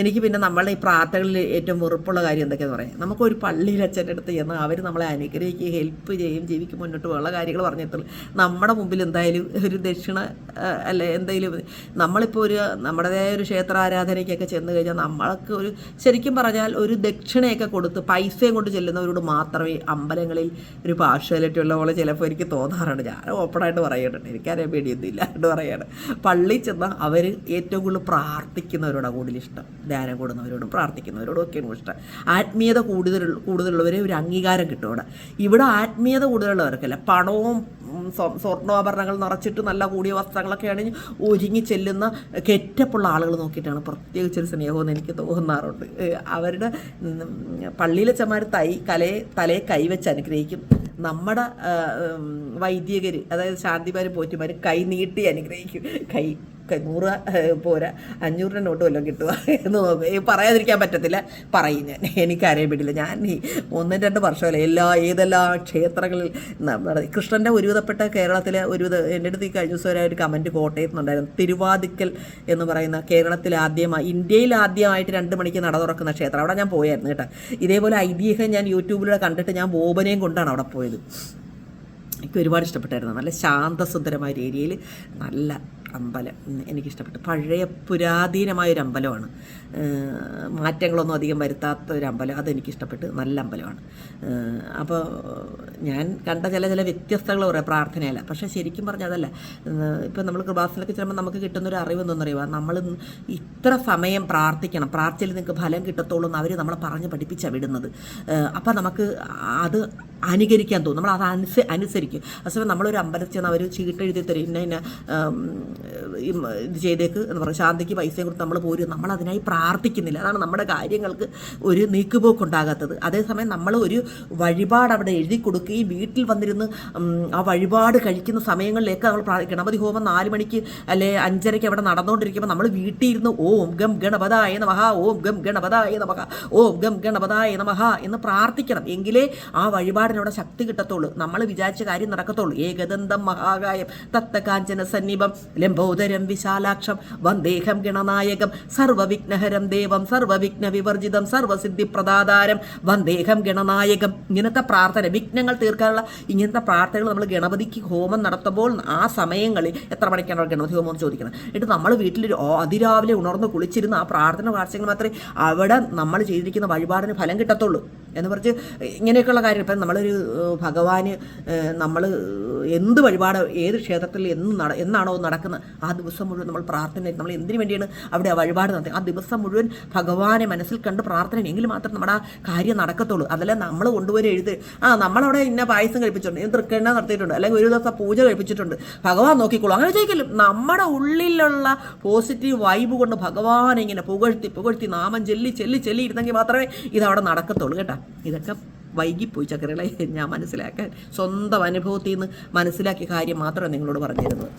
എനിക്ക് പിന്നെ നമ്മളുടെ ഈ പ്രാർത്ഥനകളിൽ ഏറ്റവും വെറുപ്പുള്ള കാര്യം എന്തൊക്കെയാണെന്ന് പറയാം. നമുക്കൊരു പള്ളിയിൽ അച്ഛന്റെ അടുത്ത് ചെന്ന് അവർ നമ്മളെ അനുഗ്രഹിക്കുകയും ഹെൽപ്പ് ചെയ്യും ജീവിക്ക് മുന്നോട്ട് പോകുന്ന കാര്യങ്ങൾ പറഞ്ഞിട്ടുള്ളൂ നമ്മുടെ മുമ്പിൽ എന്തായാലും ഒരു ദക്ഷിണ അല്ലെ എന്തെങ്കിലും നമ്മളിപ്പോൾ ഒരു നമ്മുടേതായ ഒരു ക്ഷേത്ര ആരാധനയ്ക്കൊക്കെ ചെന്ന് കഴിഞ്ഞാൽ നമ്മൾക്ക് ഒരു ശരിക്കും പറഞ്ഞാൽ ഒരു ദക്ഷിണയൊക്കെ കൊടുത്ത് പൈസയും കൊണ്ട് ചെല്ലുന്നവരോട് മാത്രമേ അമ്പലങ്ങളിൽ ഒരു പാർഷ്വാലിറ്റി ഉള്ള പോലെ ചിലപ്പോൾ എനിക്ക് തോന്നാറുണ്ട്. ഞാൻ ഓപ്പണായിട്ട് പറയുന്നുണ്ട്. എനിക്കറിയാൻ പേടിയൊന്നുമില്ല എന്ന് പറയാണ് പള്ളിയിൽ ചെന്നാൽ അവർ ഏറ്റവും കൂടുതൽ പ്രാർത്ഥിക്കുന്നവരോടാണ് കൂടുതൽ ഇഷ്ടം. ധ്യാനം കൂടുന്നവരോടും പ്രാർത്ഥിക്കുന്നവരോടും ഒക്കെയാണ് ഇഷ്ടം. ആത്മീയത കൂടുതൽ കൂടുതലുള്ളവരെ ഒരു അംഗീകാരം കിട്ടും അവിടെ. ഇവിടെ ആത്മീയത കൂടുതലുള്ളവർക്കല്ല പണവും സ്വർണാഭരണങ്ങൾ നിറച്ചിട്ട് നല്ല കൂടിയ വസ്ത്രങ്ങളൊക്കെ അണിഞ്ഞ് ഒരുങ്ങി ചെല്ലുന്ന കെറ്റപ്പുള്ള ആളുകൾ നോക്കിയിട്ടാണ് പ്രത്യേകിച്ചൊരു സ്നേഹമെന്ന് എനിക്ക് തോന്നാറുണ്ട്. അവരുടെ പള്ളിയിലെ ചമാർ തൈ കലയെ തലയെ കൈവച്ച് അനുഗ്രഹിക്കും. നമ്മുടെ വൈദികർ അതായത് ശാന്തിമാരും പോറ്റിമാർ കൈ നീട്ടി അനുഗ്രഹിക്കും. കൈ നൂറ് പോരാ അഞ്ഞൂറിന്റെ നോട്ട് വല്ലതും കിട്ടുക എന്ന് നോക്കും. പറയാതിരിക്കാൻ പറ്റത്തില്ല. പറയും ഞാൻ. എനിക്കറിയാൻ പറ്റില്ല ഞാൻ ഒന്നും രണ്ട് വർഷമല്ല എല്ലാ ഏതെല്ലാം ക്ഷേത്രങ്ങളിൽ കൃഷ്ണന്റെ കൃഷ്ണന്റെ ഒരുവിധപ്പെട്ട കേരളത്തിലെ ഒരു ഇത് എന്റെ അടുത്ത് ഈ കഴിഞ്ഞ ദിവസം ഒരു- കമന്റ് കോട്ടയത്ത് നിന്നുണ്ടായിരുന്നു തിരുവാതിക്കൽ എന്ന് പറയുന്ന കേരളത്തിൽ ആദ്യമായി ഇന്ത്യയിൽ ആദ്യമായിട്ട് രണ്ട് മണിക്ക് നട തുറക്കുന്ന ക്ഷേത്രം. അവിടെ ഞാൻ പോയായിരുന്നു കേട്ടോ. ഇതേപോലെ ഐതിഹ്യം ഞാൻ യൂട്യൂബിലൂടെ കണ്ടിട്ട് ഞാൻ ബോബനെയും കൊണ്ടാണ് അവിടെ പോയത്. എനിക്ക് ഒരുപാട് ഇഷ്ടപ്പെട്ടായിരുന്നു. നല്ല ശാന്തസുന്ദരമായ ഒരു ഏരിയയിൽ നല്ല അമ്പലം എനിക്കിഷ്ടപ്പെട്ടു. പഴയ പുരാതീനമായൊരു അമ്പലമാണ്. മാറ്റങ്ങളൊന്നും അധികം വരുത്താത്ത ഒരു അമ്പലം. അതെനിക്കിഷ്ടപ്പെട്ട് നല്ല അമ്പലമാണ്. അപ്പോൾ ഞാൻ കണ്ട ചില ചില വ്യത്യസ്തകൾ പറയാം പ്രാർത്ഥനയല്ല. പക്ഷേ ശരിക്കും പറഞ്ഞാൽ അതല്ല. ഇപ്പം നമ്മൾ കൃപാസനൊക്കെ ചെല്ലുമ്പോൾ നമുക്ക് കിട്ടുന്നൊരു അറിവ് എന്തെന്നറിയുക നമ്മൾ ഇത്ര സമയം പ്രാർത്ഥിക്കണം. പ്രാർത്ഥനയിൽ നിങ്ങൾക്ക് ഫലം കിട്ടത്തുള്ളൂ എന്ന് അവർ നമ്മളെ പറഞ്ഞ് പഠിപ്പിച്ചാണ് വിടുന്നത്. അപ്പം നമുക്ക് അത് അനുകരിക്കാൻ തോന്നും. നമ്മൾ അത് അനുസ അനുസരിക്കും. അതേസമയം നമ്മളൊരു അമ്പലത്തിൽ ചെന്ന് അവർ ചീട്ടെഴുതി തരും. ഇന്ന ഇന്ന ഇത് ചെയ്തേക്ക് എന്ന് പറയും. ശാന്തിക്ക് പൈസയും കൊടുത്ത് നമ്മൾ പോരും. നമ്മൾ അതിനായി പ്രാർത്ഥിക്കുന്നില്ല. അതാണ് നമ്മുടെ കാര്യങ്ങൾക്ക് ഒരു നീക്കുപോക്കുണ്ടാകാത്തത്. അതേസമയം നമ്മൾ ഒരു വഴിപാട് അവിടെ എഴുതി കൊടുക്കുകയും വീട്ടിൽ വന്നിരുന്ന് ആ വഴിപാട് കഴിക്കുന്ന സമയങ്ങളിലേക്ക് നമ്മൾ ഗണപതി ഹോമം നാല് മണിക്ക് അല്ലെ അഞ്ചരയ്ക്ക് അവിടെ നടന്നുകൊണ്ടിരിക്കുമ്പോൾ നമ്മൾ വീട്ടിൽ ഇരുന്ന് ഓം ഗം ഗണപതായ നമഹ ഓം ഗം ഗണപതായ നമഹ ഓം ഗം ഗണപതായ നമഹ എന്ന് പ്രാർത്ഥിക്കണം. എങ്കിലേ ആ വഴിപാടിനവിടെ ശക്തി കിട്ടത്തുള്ളൂ. നമ്മൾ വിചാരിച്ച കാര്യം നടക്കത്തുള്ളൂ. ഏകദന്തം മഹാകായം തത്തകാഞ്ചന സന്നിപം ലംബോദരം വിശാലാക്ഷം വന്ദേഹം ഗണനായകം സർവവിഘ്നഹരം ദേവം സർവവിഘ്ന വിവർജിതം സർവസിദ്ധി പ്രദാതാരം വന്ദേഹം ഗണനായകം. ഇങ്ങനത്തെ പ്രാർത്ഥന വിഘ്നങ്ങൾ തീർക്കാനുള്ള ഇങ്ങനത്തെ പ്രാർത്ഥനകൾ നമ്മൾ ഗണപതിക്ക് ഹോമം നടത്തുമ്പോൾ ആ സമയങ്ങളിൽ എത്ര മണിക്കാണ് ഗണപതി ഹോമം എന്ന് ചോദിക്കുന്നത് എന്നിട്ട് നമ്മൾ വീട്ടിൽ അതിരാവിലെ ഉണർന്ന് കുളിച്ചിരുന്ന ആ പ്രാർത്ഥന വാർച്ചകൾ മാത്രമേ അവിടെ നമ്മൾ ചെയ്തിരിക്കുന്ന വഴിപാടിന് ഫലം കിട്ടത്തുള്ളൂ. എന്ന് പറഞ്ഞ് ഇങ്ങനെയൊക്കെയുള്ള കാര്യം ഇപ്പം നമ്മളൊരു ഭഗവാന് നമ്മൾ എന്ത് വഴിപാട് ഏത് ക്ഷേത്രത്തിൽ എന്ന് നട എന്നാണോ നടക്കുന്നത് ആ ദിവസം മുഴുവൻ നമ്മൾ പ്രാർത്ഥന നമ്മൾ എന്തിനു വേണ്ടിയാണ് അവിടെ ആ വഴിപാട് നടത്തുക ആ ദിവസം മുഴുവൻ ഭഗവാനെ മനസ്സിൽ കണ്ട് പ്രാർത്ഥന എങ്കിൽ മാത്രം നമ്മുടെ ആ കാര്യം നടക്കത്തുള്ളൂ. അതല്ല നമ്മൾ കൊണ്ടുപോയി എഴുതി ആ നമ്മളവിടെ ഇന്ന പായസം കഴിപ്പിച്ചിട്ടുണ്ട് തൃക്കണ്ണ നടത്തിയിട്ടുണ്ട് അല്ലെങ്കിൽ ഒരു ദിവസം പൂജ കഴിപ്പിച്ചിട്ടുണ്ട് ഭഗവാൻ നോക്കിക്കോളൂ. അങ്ങനെ ചോദിക്കലും നമ്മുടെ ഉള്ളിലുള്ള പോസിറ്റീവ് വൈബ് കൊണ്ട് ഭഗവാൻ ഇങ്ങനെ പുകഴ്ത്തി പുകഴ്ത്തി നാമം ചെല്ലി ചെല്ലി ചെല്ലി ഇരുന്നെങ്കിൽ മാത്രമേ ഇതവിടെ നടക്കത്തുള്ളൂ കേട്ടോ. ഇതൊക്കെ വൈകിപ്പോയി ചക്കരകളെ. ഞാൻ മനസ്സിലാക്കാൻ സ്വന്തം അനുഭവത്തിൽ നിന്ന് മനസ്സിലാക്കിയ കാര്യം മാത്രമേ നിങ്ങളോട് പറഞ്ഞിരുന്നത്.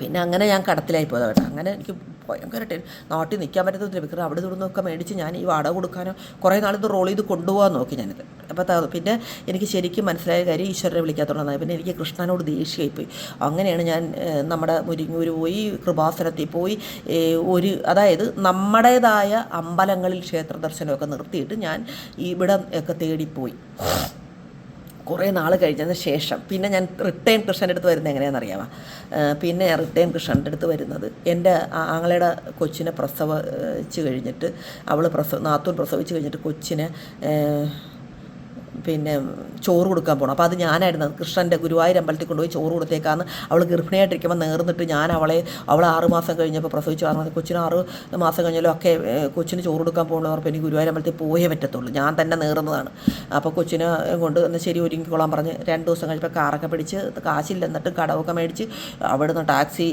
പിന്നെ അങ്ങനെ ഞാൻ കടത്തിലായി പോയതാ കേട്ടോ. അങ്ങനെ എനിക്ക് ഭയങ്കര ടെൻ നാട്ടിൽ നിൽക്കാൻ പറ്റത്തില്ല വിക്രം അവിടെ നിന്നൊക്കെ മേടിച്ച് ഞാൻ ഈ വാടക കൊടുക്കാനോ കുറേ നാളിത് റോൾ ചെയ്ത് കൊണ്ടുപോകാൻ നോക്കി ഞാനിത്. അപ്പോൾ പിന്നെ എനിക്ക് ശരിക്കും മനസ്സിലായ കാര്യം ഈശ്വരനെ വിളിക്കാത്തതുകൊണ്ടാണ് പിന്നെ എനിക്ക് കൃഷ്ണനോട് ദേഷ്യമായി പോയി അങ്ങനെയാണ് ഞാൻ നമ്മുടെ മുരിങ്ങൂർ പോയി കൃപാസനത്തിൽ പോയി ഒരു അതായത് നമ്മുടേതായ അമ്പലങ്ങളിൽ ക്ഷേത്ര ദർശനമൊക്കെ നിർത്തിയിട്ട് ഞാൻ ഇവിടെ ഒക്കെ തേടിപ്പോയി. കുറേ നാൾ കഴിഞ്ഞതിന് ശേഷം. പിന്നെ ഞാൻ റിട്ടേൺ കൃഷ്ണന്റെ അടുത്ത് വരുന്നത് എങ്ങനെയാണെന്നറിയാമോ പിന്നെ ഞാൻ റിട്ടേൺ കൃഷ്ണന്റെ അടുത്ത് വരുന്നത് എന്റെ ആങ്ങളയുടെ കൊച്ചിനെ പ്രസവിച്ച് കഴിഞ്ഞിട്ട് അവൾ പ്രസവ നാത്തൂൻ പ്രസവിച്ച് കഴിഞ്ഞിട്ട് കൊച്ചിനെ പിന്നെ ചോറ് കൊടുക്കാൻ പോകണം അപ്പോൾ അത് ഞാനായിരുന്നു. കൃഷ്ണന്റെ ഗുരുവായൂർ അമ്പലത്തിൽ കൊണ്ടുപോയി ചോറ് കൊടുത്തേക്കാന്ന് അവൾ ഗർഭിണിയായിട്ടിരിക്കുമ്പോൾ നേർന്നിട്ട് ഞാൻ അവളെ അവൾ ആറ് മാസം കഴിഞ്ഞപ്പോൾ പ്രസവിച്ച്. ആറ് മാസം കൊച്ചിന് ആറ് മാസം കഴിഞ്ഞാലും ഒക്കെ കൊച്ചിന് ചോറ് കൊടുക്കാൻ പോകണമെന്ന് എനിക്ക് ഗുരുവായൂർ അമ്പലത്തിൽ പോയേ പറ്റത്തുള്ളൂ. ഞാൻ തന്നെ നേർന്നതാണ്. അപ്പോൾ കൊച്ചിനെ കൊണ്ട് എന്നാൽ ശരി ഒരുങ്ങിക്കോളാൻ പറഞ്ഞ് രണ്ട് ദിവസം കഴിഞ്ഞപ്പോൾ കാറൊക്കെ പിടിച്ച് കാശില്ല എന്നിട്ട് കടവൊക്കെ മേടിച്ച് അവിടുന്ന് ടാക്സി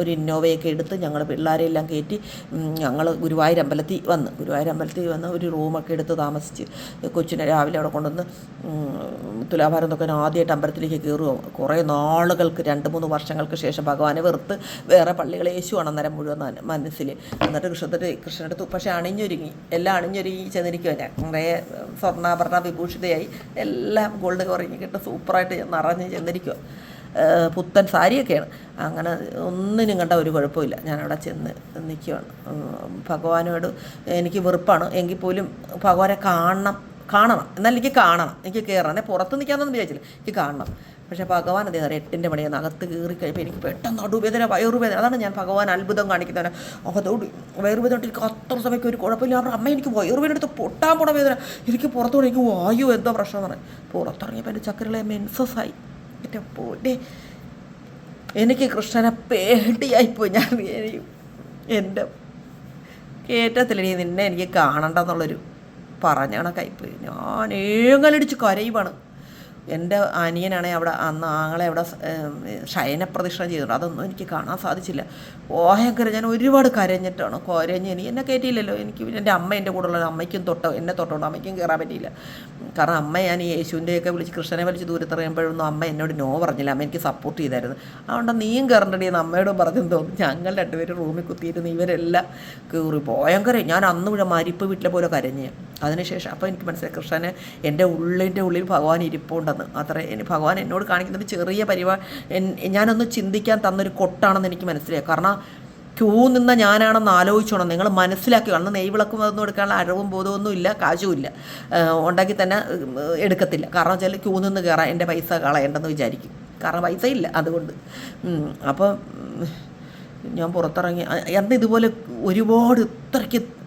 ഒരു ഇന്നോവയൊക്കെ എടുത്ത് ഞങ്ങൾ പിള്ളേരെല്ലാം കയറ്റി ഞങ്ങൾ ഗുരുവായൂർ അമ്പലത്തിൽ വന്ന് ഗുരുവായൂർ അമ്പലത്തിൽ വന്ന് ഒരു റൂമൊക്കെ എടുത്ത് താമസിച്ച് കൊച്ചിനെ രാവിലെ അവിടെ കൊണ്ടുവന്ന് തുലാഭാരം എന്നൊക്കെ ആദ്യമായിട്ട് അമ്പലത്തിലേക്ക് കയറുമോ കുറേ നാളുകൾക്ക് രണ്ട് മൂന്ന് വർഷങ്ങൾക്ക് ശേഷം ഭഗവാനെ വെറുത്ത് വേറെ പള്ളികളെ യേശുവാണ് അന്നേരം മുഴുവൻ മന- മനസ്സിൽ എന്നിട്ട് കൃഷ്ണത്തിന്റെ കൃഷ്ണനടുത്ത് പക്ഷേ അണിഞ്ഞൊരുങ്ങി. എല്ലാം അണിഞ്ഞൊരുങ്ങി ചെന്നിരിക്കുക ഞാൻ. കുറേ സ്വർണാഭരണ വിഭൂഷിതയായി എല്ലാം ഗോൾഡ് കവറിങ്ങിട്ട് സൂപ്പറായിട്ട് ഞാൻ നിറഞ്ഞ് ചെന്നിരിക്കുക പുത്തൻ സാരിയൊക്കെയാണ്. അങ്ങനെ ഒന്നിനും കണ്ട ഒരു കുഴപ്പമില്ല. ഞാനവിടെ ചെന്ന് നിൽക്കുകയാണ് ഭഗവാനോട് എനിക്ക് വെറുപ്പാണ്. എങ്കിൽ പോലും ഭഗവാനെ കാണണം. കാണണം. എന്നാൽ എനിക്ക് കാണണം. എനിക്ക് കയറണം പുറത്ത് നിൽക്കാമെന്നൊന്നും വിചാരിച്ചില്ല. എനിക്ക് കാണണം. പക്ഷേ ഭഗവാൻ അതേ അറിയാം എട്ടിന്റെ മണിയാണ് അകത്ത് കയറി കഴിയുമ്പോൾ എനിക്ക് പെട്ടെന്ന് നടുവേദന വയറുവേദന. അതാണ് ഞാൻ ഭഗവാൻ അത്ഭുതം കാണിക്കുന്നവനെ. അതോടി വയറുവേദന എനിക്ക് അത്ര സമയത്ത് ഒരു കുഴപ്പമില്ല. അവരുടെ അമ്മ എനിക്ക് വയറുവേദന എടുത്ത് പൊട്ടാൻ പോണ വേദന. എനിക്ക് പുറത്തോടെ എനിക്ക് വായു എന്തോ പ്രശ്നം എന്ന് പറയും. പുറത്തിറങ്ങിയപ്പോൾ എന്റെ ചക്കരകളെ മെൻസസ്സായി എന്റെ പോട്ടെ എനിക്ക് കൃഷ്ണനെ പേടിയായിപ്പോയി. ഞാൻ എന്റെ കേറ്റത്തിലടി നിന്നെ എനിക്ക് കാണണ്ടെന്നുള്ളൊരു പറഞ്ഞ കണക്കായിപ്പോയി ഞാൻ ഏങ്ങലടിച്ച് കരയുവാണ്. എന്റെ അനിയനാണെങ്കിൽ അവിടെ അന്ന് ആങ്ങളെ അവിടെ ശയനപ്രദക്ഷിണം ചെയ്തിട്ടുണ്ട് അതൊന്നും എനിക്ക് കാണാൻ സാധിച്ചില്ല. ഓഹങ്കര ഞാൻ ഒരുപാട് കരഞ്ഞിട്ടാണ്. കരഞ്ഞ് എനിക്ക് എന്നെ കയറ്റിയില്ലല്ലോ. എനിക്ക് എന്റെ അമ്മ എന്റെ കൂടെ ഉള്ള അമ്മയ്ക്കും തൊട്ടോ എന്നെ തൊട്ടോണ്ട് അമ്മയ്ക്കും കയറാൻ പറ്റിയില്ല. കാരണം അമ്മ ഞാൻ ഈ യേശുവിന്റെയൊക്കെ വിളിച്ച് കൃഷ്ണനെ വിളിച്ച് ദൂരത്തറിയുമ്പോഴൊന്നും അമ്മ എന്നോട് നോ പറഞ്ഞില്ല. അമ്മ എനിക്ക് സപ്പോർട്ട് ചെയ്തായിരുന്നു. അതുകൊണ്ട് നീയും കയറണ്ടടി എന്ന് അമ്മയോട് പറഞ്ഞെന്ന് തോന്നുന്നു. ഞങ്ങൾ രണ്ടുപേരും റൂമിൽ കുത്തിയിരുന്ന് ഇവരെല്ലാം കയറി ഭയങ്കര ഞാൻ അന്ന് ഇവിടെ മരിപ്പ് വീട്ടിലെ പോലെ കരഞ്ഞ്. അതിനുശേഷം അപ്പോൾ എനിക്ക് മനസ്സിലായി കൃഷ്ണന് എന്റെ ഉള്ളിന്റെ ഉള്ളിൽ ഭഗവാൻ ഇരിപ്പുണ്ടെന്ന്. അത്ര ഭഗവാൻ എന്നോട് കാണിക്കുന്നത് ചെറിയ പരിപാടി ഞാനൊന്ന് ചിന്തിക്കാൻ തന്നൊരു കൊട്ടാണെന്ന് എനിക്ക് മനസ്സിലായി. കാരണം ക്യൂ നിന്ന ഞാനാണെന്ന് ആലോചിച്ചോണം. നിങ്ങൾ മനസ്സിലാക്കി അന്ന് നെയ്വിളക്കും അതൊന്നും എടുക്കാനുള്ള അഴവും ബോധമൊന്നും ഇല്ല കാശും ഇല്ല ഏഹ് ഉണ്ടാക്കി തന്നെ എടുക്കത്തില്ല. കാരണം വെച്ചാൽ ക്യൂ നിന്ന് കയറാൻ എന്റെ പൈസ കളയണ്ടെന്ന് വിചാരിക്കും. കാരണം പൈസ ഇല്ല അതുകൊണ്ട്. അപ്പം ഞാൻ പുറത്തിറങ്ങി. അന്ന് ഇതുപോലെ ഒരുപാട് ഇത്രയ്ക്ക്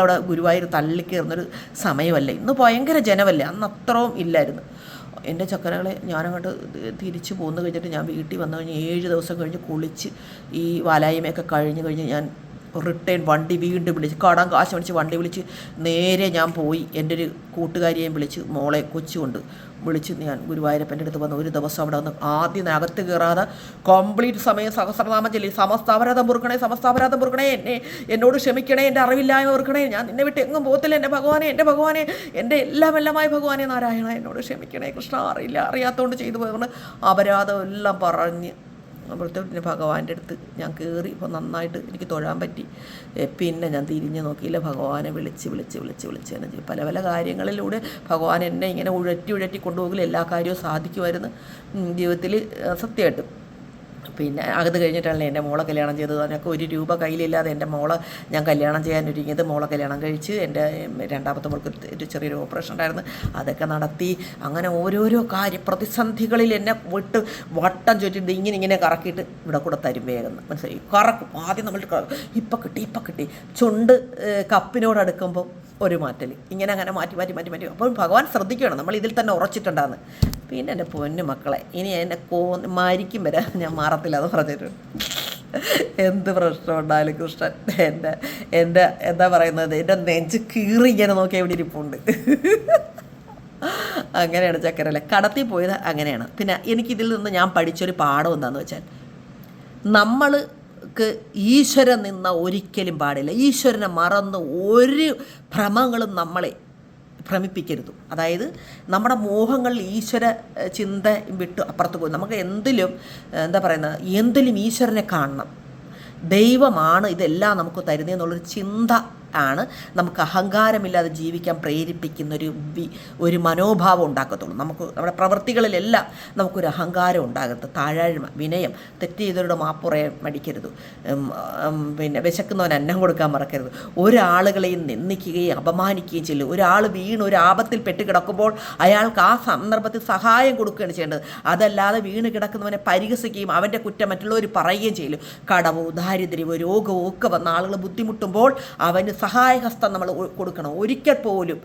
അവിടെ ഗുരുവായൂർ തള്ളിക്കയറുന്നൊരു സമയമല്ല? ഇന്ന് ഭയങ്കര ജനമല്ലേ? അന്ന് അത്രയും ഇല്ലായിരുന്നു. എന്റെ ചക്കരകളെ ഞാനങ്ങോട്ട് തിരിച്ചു പോന്നു കഴിഞ്ഞിട്ട് ഞാൻ വീട്ടിൽ വന്നു കഴിഞ്ഞ് ഏഴ് ദിവസം കഴിഞ്ഞ് കുളിച്ച് ഈ വാലായ്മയൊക്കെ കഴിഞ്ഞ് കഴിഞ്ഞ് ഞാൻ റിട്ടേൺ വണ്ടി വീണ്ടും വിളിച്ച് കടം കാശ് മേടിച്ച് വണ്ടി വിളിച്ച് നേരെ ഞാൻ പോയി. എന്റെ ഒരു കൂട്ടുകാരിയെയും വിളിച്ച് മോളെ കൊച്ചുകൊണ്ട് വിളിച്ച് ഞാൻ ഗുരുവായൂരപ്പന്റെ അടുത്ത് വന്ന് ഒരു ദിവസം അവിടെ വന്ന് ആദ്യം അകത്ത് കയറാതെ കംപ്ലീറ്റ് സമയം സഹസ്രനാമം ചൊല്ലി. സമസ്താപരാധം പൊറുക്കണേ സമസ്താപരാധം പൊറുക്കണേ എന്നെ എന്നോട് ക്ഷമിക്കണേ എന്റെ അറിവില്ലായ്മ പൊറുക്കണേ. ഞാൻ നിന്നെ വിട്ട് എങ്ങും പോകത്തില്ല എന്റെ ഭഗവാനെ എന്റെ ഭഗവാനെ എന്റെ എല്ലാം എല്ലാമായ ഭഗവാനെ നാരായണ എന്നോട് ക്ഷമിക്കണേ കൃഷ്ണ. അറിയില്ല അറിയാത്തതുകൊണ്ട് ചെയ്തു പോയതുകൊണ്ട് അപരാധം എല്ലാം പറഞ്ഞ് അപ്പോഴത്തേക്ക് ഭഗവാന്റെ അടുത്ത് ഞാൻ കയറി ഇപ്പോൾ നന്നായിട്ട് എനിക്ക് തൊഴാൻ പറ്റി. പിന്നെ ഞാൻ തിരിഞ്ഞു നോക്കിയില്ല. ഭഗവാനെ വിളിച്ച് വിളിച്ച് വിളിച്ച് വിളിച്ച് തന്നെ പല പല കാര്യങ്ങളിലൂടെ ഭഗവാൻ എന്നെ ഇങ്ങനെ ഉഴറ്റി ഉഴറ്റി കൊണ്ടുപോകില്ല എല്ലാ കാര്യവും സാധിക്കുമായിരുന്നു. ജീവിതത്തിൽ സത്യമായിട്ടും പിന്നെ അകത്ത് കഴിഞ്ഞിട്ടാണല്ലോ എന്റെ മോളെ കല്യാണം ചെയ്തത്. അതിനൊക്കെ ഒരു രൂപ കയ്യിലില്ലാതെ എന്റെ മോളെ ഞാൻ കല്യാണം ചെയ്യാൻ ഒരുങ്ങിയത് മോളെ കല്യാണം കഴിച്ച് എന്റെ രണ്ടാമത്തെ മോൾക്ക് ഒരു- ചെറിയൊരു ഓപ്പറേഷൻ ഉണ്ടായിരുന്നു. അതൊക്കെ നടത്തി അങ്ങനെ ഓരോരോ കാര്യ പ്രതിസന്ധികളിൽ എന്നെ വിട്ട് വട്ടം ചുറ്റിട്ട് ഇങ്ങനെ ഇങ്ങനെ കറക്കിയിട്ട് ഇവിടെ കൂടെ തരും വേഗം മനസ്സിലായി? കറക്കും. ആദ്യം നമ്മൾ ഇപ്പം കിട്ടി ഇപ്പം കിട്ടി. ചുണ്ട് കപ്പിനോടടുക്കുമ്പോൾ ഒരു മാറ്റൽ ഇങ്ങനെ അങ്ങനെ മാറ്റി മാറ്റി മാറ്റി മാറ്റി. അപ്പോൾ ഭഗവാൻ ശ്രദ്ധിക്കണം. നമ്മൾ ഇതിൽ തന്നെ ഉറച്ചിട്ടുണ്ടാകുന്നത് പിന്നെ എന്റെ പൊന്നു മക്കളെ ഇനി എന്നെ കോ മരിക്കും വരെ ഞാൻ മാറത്തില്ല അത് പറഞ്ഞിട്ടുണ്ട് എന്ത് പ്രശ്നം ഉണ്ടായാലും കൃഷ്ണൻ എന്റെ എന്റെ എന്താ പറയുന്നത് എന്റെ നെഞ്ച് കീറി ഇങ്ങനെ നോക്കി എവിടെ ഇരിപ്പുണ്ട്. അങ്ങനെയാണ് ചക്കരല്ലേ. കടത്തി പോയത് അങ്ങനെയാണ്. പിന്നെ എനിക്കിതിൽ നിന്ന് ഞാൻ പഠിച്ചൊരു പാഠം എന്താണെന്ന് വെച്ചാൽ നമ്മൾക്ക് ഈശ്വരൻ നിന്ന ഒരിക്കലും പാടില്ല. ഈശ്വരനെ മറന്ന് ഒരു ഭ്രമങ്ങളും നമ്മളെ ഭ്രമിപ്പിക്കരുത്. അതായത് നമ്മുടെ മോഹങ്ങൾ ഈശ്വര ചിന്ത വിട്ട് അപ്പുറത്ത് പോകും നമുക്ക് എന്തിലും എന്താ പറയുന്നത് എന്തിലും ഈശ്വരനെ കാണണം. ദൈവമാണ് ഇതെല്ലാം നമുക്ക് തരുന്നതെന്നുള്ളൊരു ചിന്ത ആണ്. നമുക്ക് അഹങ്കാരമില്ലാതെ ജീവിക്കാൻ പ്രേരിപ്പിക്കുന്ന ഒരു ഒരു മനോഭാവം ഉണ്ടാക്കത്തുള്ളൂ. നമുക്ക് നമ്മുടെ പ്രവൃത്തികളിലെല്ലാം നമുക്കൊരു അഹങ്കാരം ഉണ്ടാകരുത്. താഴാഴ്മ വിനയം തെറ്റ് ചെയ്തവരുടെ മാപ്പുറയെ മടിക്കരുത്. പിന്നെ വിശക്കുന്നവന് അന്നം കൊടുക്കാൻ മറക്കരുത്. ഒരാളുകളെയും നിന്ദിക്കുകയും അപമാനിക്കുകയും ചെയ്യില്ല ഒരാൾ വീണ് ഒരു ആപത്തിൽ പെട്ട് കിടക്കുമ്പോൾ അയാൾക്ക് ആ സന്ദർഭത്തിൽ സഹായം കൊടുക്കുകയാണ് ചെയ്യേണ്ടത്. അതല്ലാതെ വീണ് കിടക്കുന്നവനെ പരിഹസിക്കുകയും അവന്റെ കുറ്റം മറ്റുള്ളവർ പറയുകയും ചെയ്യില്ല കടവോ ദാരിദ്ര്യമോ രോഗമോ ഒക്കെ വന്ന ആളുകൾ ബുദ്ധിമുട്ടുമ്പോൾ അവന് സഹായഹസ്തം നമ്മൾ കൊടുക്കണം. ഒരിക്കൽ പോലും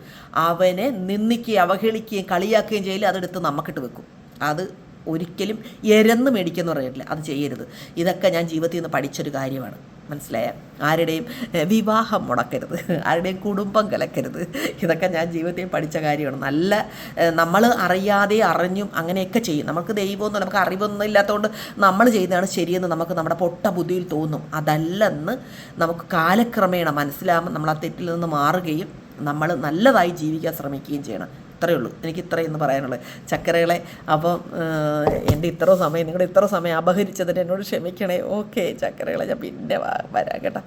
അവനെ നിന്ദിക്കുകയും അവഹേളിക്കുകയും കളിയാക്കുകയും ചെയ്യില്ല അതെടുത്ത് നമുക്കിട്ട് വെക്കും. അത് ഒരിക്കലും എരന്ന് മേടിക്കുമെന്ന് പറഞ്ഞിട്ടില്ല അത് ചെയ്യരുത്. ഇതൊക്കെ ഞാൻ ജീവിതത്തിൽ നിന്ന് പഠിച്ചൊരു കാര്യമാണ്. മനസ്സിലായ? ആരുടെയും വിവാഹം മുടക്കരുത്. ആരുടെയും കുടുംബം കലക്കരുത്. ഇതൊക്കെ ഞാൻ ജീവിതത്തിൽ പഠിച്ച കാര്യമാണ്. നല്ല നമ്മൾ അറിയാതെ അറിഞ്ഞും അങ്ങനെയൊക്കെ ചെയ്യും. നമുക്ക് ദൈവമൊന്നും നമുക്ക് അറിവൊന്നും ഇല്ലാത്തതുകൊണ്ട് നമ്മൾ ചെയ്യുന്നതാണ് ശരിയെന്ന് നമുക്ക് നമ്മുടെ പൊട്ട ബുദ്ധിയിൽ തോന്നും. അതല്ലെന്ന് നമുക്ക് കാലക്രമേണ മനസ്സിലാകുമ്പോൾ നമ്മൾ ആ തെറ്റിൽ നിന്ന് മാറുകയും നമ്മൾ നല്ലതായി ജീവിക്കാൻ ശ്രമിക്കുകയും ചെയ്യണം. ഇത്രയേ ഉള്ളൂ എനിക്ക് ഇത്രയും എന്ന് പറയാനുള്ളത് ചക്കരകളെ അപ്പോൾ എന്റെ ഇത്ര സമയം നിങ്ങളുടെ ഇത്ര സമയം അപഹരിച്ചതിന് എന്നോട് ക്ഷമിക്കണേ. ഓക്കെ ചക്കരകളെ ഞാൻ പിന്നെ വരാം കേട്ടോ.